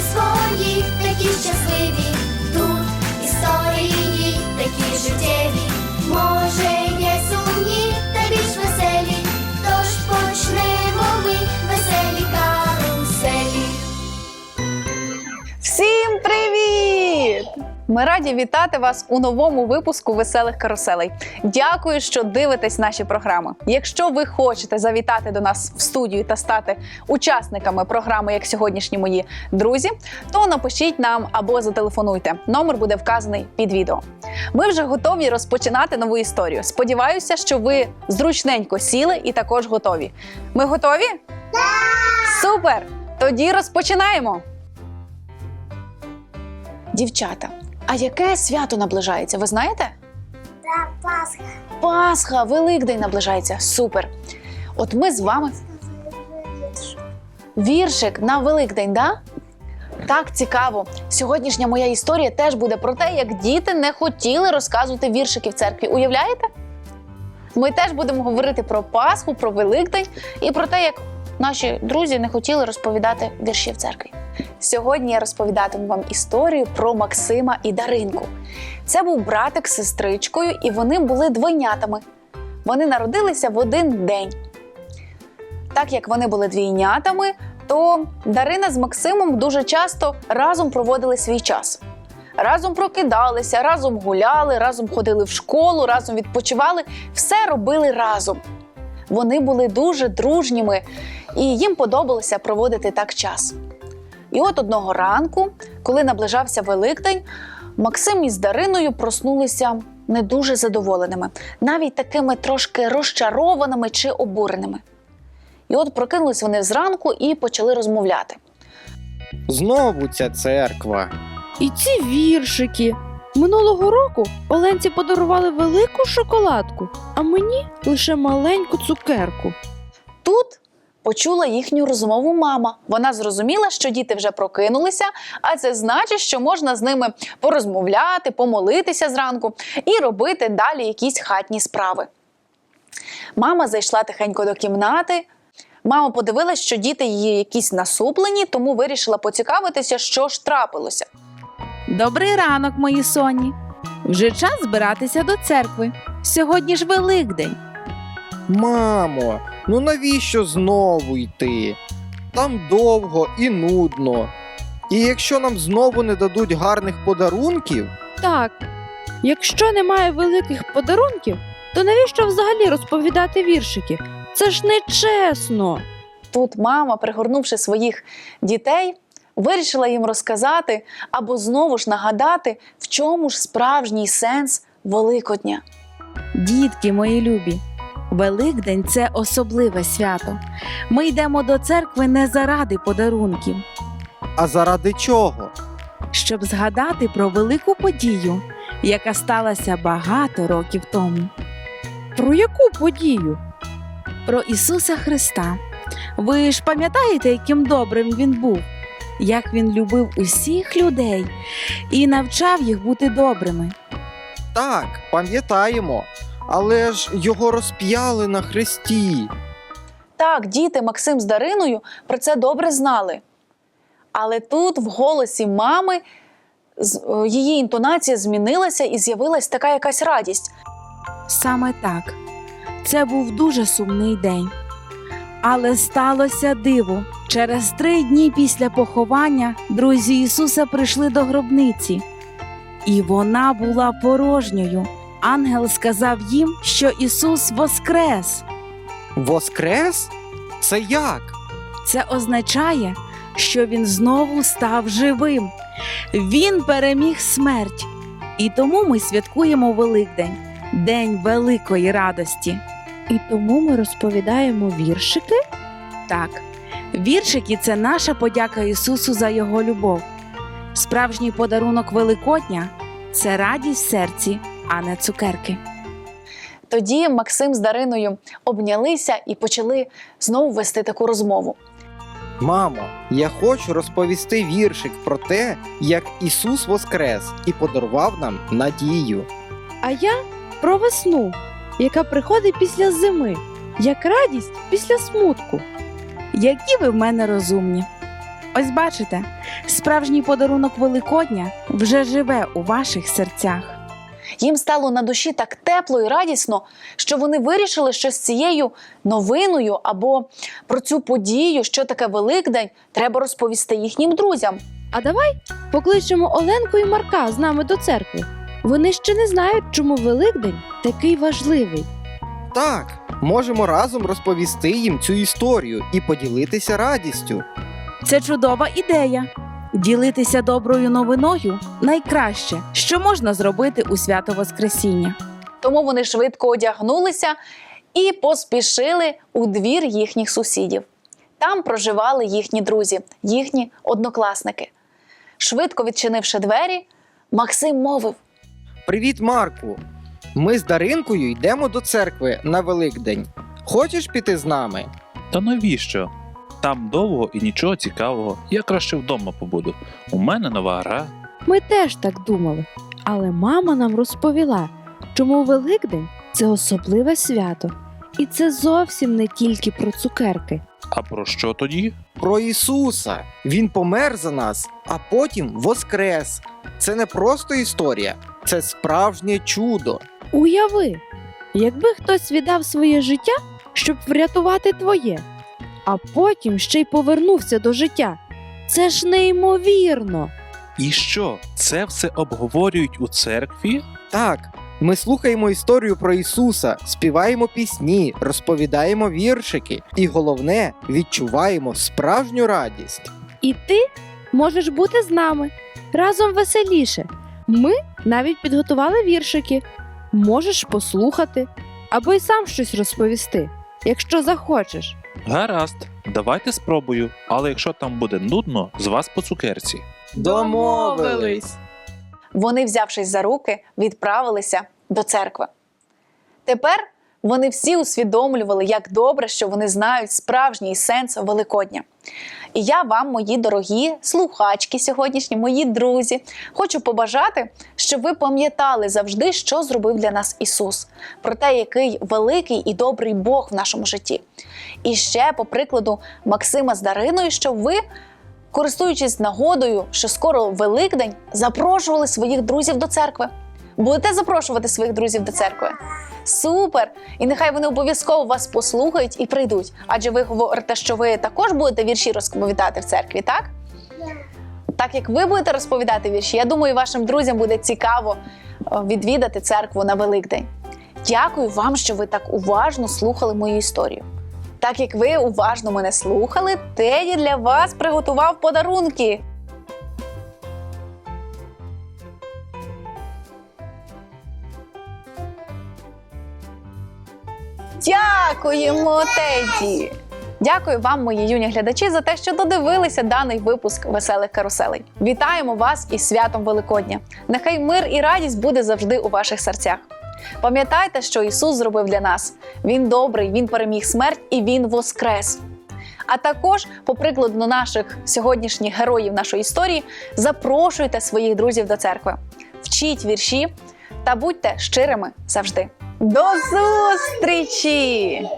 свої, такі щасливі. Тут історії такі життєві. Може, Ми раді вітати вас у новому випуску веселих каруселей. Дякую, що дивитесь наші програми. Якщо ви хочете завітати до нас в студію та стати учасниками програми, як сьогоднішні мої друзі, то напишіть нам або зателефонуйте. Номер буде вказаний під відео. Ми вже готові розпочинати нову історію. Сподіваюся, що ви зручненько сіли і також готові. Ми готові? Так! Супер! Тоді розпочинаємо! Дівчата, а яке свято наближається? Ви знаєте? Та Пасха. Пасха, Великдень наближається. Супер. От ми з вами віршик на Великдень, да? Так цікаво. Сьогоднішня моя історія теж буде про те, як діти не хотіли розказувати віршики в церкві. Уявляєте? Ми теж будемо говорити про Пасху, про Великдень і про те, як наші друзі не хотіли розповідати вірші в церкві. Сьогодні я розповідатиму вам історію про Максима і Даринку. Це був братик з сестричкою, і вони були двойнятами. Вони народилися в один день. Так як вони були двійнятами, то Дарина з Максимом дуже часто разом проводили свій час. Разом прокидалися, разом гуляли, разом ходили в школу, разом відпочивали, все робили разом. Вони були дуже дружніми, і їм подобалося проводити так час. І от одного ранку, коли наближався Великдень, Максим із Дариною проснулися не дуже задоволеними, навіть такими трошки розчарованими чи обуреними. І от прокинулись вони зранку і почали розмовляти. Знову ця церква. І ці віршики. Минулого року Оленці подарували велику шоколадку, а мені лише маленьку цукерку. Почула їхню розмову мама. Вона зрозуміла, що діти вже прокинулися, а це значить, що можна з ними порозмовляти, помолитися зранку і робити далі якісь хатні справи. Мама зайшла тихенько до кімнати. Мама подивилась, що діти її якісь насуплені, тому вирішила поцікавитися, що ж трапилося. Добрий ранок, мої соні. Вже час збиратися до церкви. Сьогодні ж Великдень. Мамо, ну навіщо знову йти? Там довго і нудно. І якщо нам знову не дадуть гарних подарунків, Так, якщо немає великих подарунків, то навіщо взагалі розповідати віршики? Це ж не чесно. Тут мама, пригорнувши своїх дітей, вирішила їм розказати або знову ж нагадати, в чому ж справжній сенс Великодня. Дітки мої любі, Великдень це особливе свято. Ми йдемо до церкви не заради подарунків, а заради чого? щоб згадати про велику подію, яка сталася багато років тому. Про яку подію? Про Ісуса Христа. Ви ж пам'ятаєте, яким добрим він був, як він любив усіх людей і навчав їх бути добрими. Так, пам'ятаємо. Але ж його розп'яли на хресті. Так, діти Максим з Дариною про це добре знали. Але тут в голосі мами е, її інтонація змінилася і з'явилась така якась радість. Саме так. Це був дуже сумний день. Але сталося диво. Через три дні після поховання друзі Ісуса прийшли до гробниці, і вона була порожньою. Ангел сказав їм, що Ісус воскрес. Воскрес? Це як? Це означає, що Він знову став живим. Він переміг смерть. І тому ми святкуємо Великдень, День великої радості. І тому ми розповідаємо віршики? Так, віршики це наша подяка Ісусу за Його любов. Справжній подарунок Великодня це радість в серці, а не цукерки. Тоді Максим з Дариною обнялися і почали знову вести таку розмову. Мамо, я хочу розповісти віршик про те, як Ісус воскрес і подарував нам надію. А я про весну, яка приходить після зими, як радість після смутку. Які ви в мене розумні. Ось бачите, Справжній подарунок Великодня вже живе у ваших серцях. Їм стало на душі так тепло і радісно, що вони вирішили, що з цією новиною або про цю подію, що таке Великдень, треба розповісти їхнім друзям. А давай покличемо Оленку і Марка з нами до церкви. Вони ще не знають, чому Великдень такий важливий. Так, можемо разом розповісти їм цю історію і поділитися радістю. Це чудова ідея. Ділитися доброю новиною найкраще, що можна зробити у свято Воскресіння. Тому вони швидко одягнулися і поспішили у двір їхніх сусідів. Там проживали їхні друзі, їхні однокласники. Швидко відчинивши двері, Максим мовив: Привіт, Марку! Ми з Даринкою йдемо до церкви на Великдень. Хочеш піти з нами? Та навіщо? Там довго і нічого цікавого. Я краще вдома побуду. У мене нова гра. Ми теж так думали. Але мама нам розповіла, чому Великдень це особливе свято. І це зовсім не тільки про цукерки. А про що тоді? Про Ісуса. Він помер за нас, а потім воскрес. Це не просто історія, це справжнє чудо. Уяви, якби хтось віддав своє життя, щоб врятувати твоє, а потім ще й повернувся до життя. Це ж неймовірно. І що? Це все обговорюють у церкві? Так, ми слухаємо історію про Ісуса, співаємо пісні, розповідаємо віршики, і головне, відчуваємо справжню радість. І ти можеш бути з нами разом веселіше. Ми навіть підготували віршики. Можеш послухати або й сам щось розповісти, якщо захочеш. Гаразд, давайте спробую. Але якщо там буде нудно, з вас по цукерці. Домовились! Вони, взявшись за руки, відправилися до церкви. Тепер вони всі усвідомлювали, як добре, що вони знають справжній сенс Великодня. І я вам, мої дорогі слухачки сьогоднішні, мої друзі, хочу побажати, щоб ви пам'ятали завжди, що зробив для нас Ісус, про те, який великий і добрий Бог в нашому житті. І ще, по прикладу Максима з Дариною, щоб ви користуючись нагодою, що скоро Великдень, запрошували своїх друзів до церкви. Будете запрошувати своїх друзів до церкви? Супер! І нехай вони обов'язково вас послухають і прийдуть. Адже ви говорите, що ви також будете вірші розповідати в церкві, так? Так як ви будете розповідати вірші, я думаю, вашим друзям буде цікаво е, відвідати церкву на Великдень. Дякую вам, що ви так уважно слухали мою історію. Так як ви уважно мене слухали, Теді для вас приготував подарунки. Дякуємо, Теді! Дякую вам, мої юні глядачі, за те, що додивилися даний випуск веселих каруселей. Вітаємо вас із святом Великодня! Нехай мир і радість буде завжди у ваших серцях. Пам'ятайте, що Ісус зробив для нас. Він добрий, Він переміг смерть і Він воскрес. А також, по прикладу наших сьогоднішніх героїв нашої історії, запрошуйте своїх друзів до церкви, вчіть вірші та будьте щирими завжди. До зустрічі!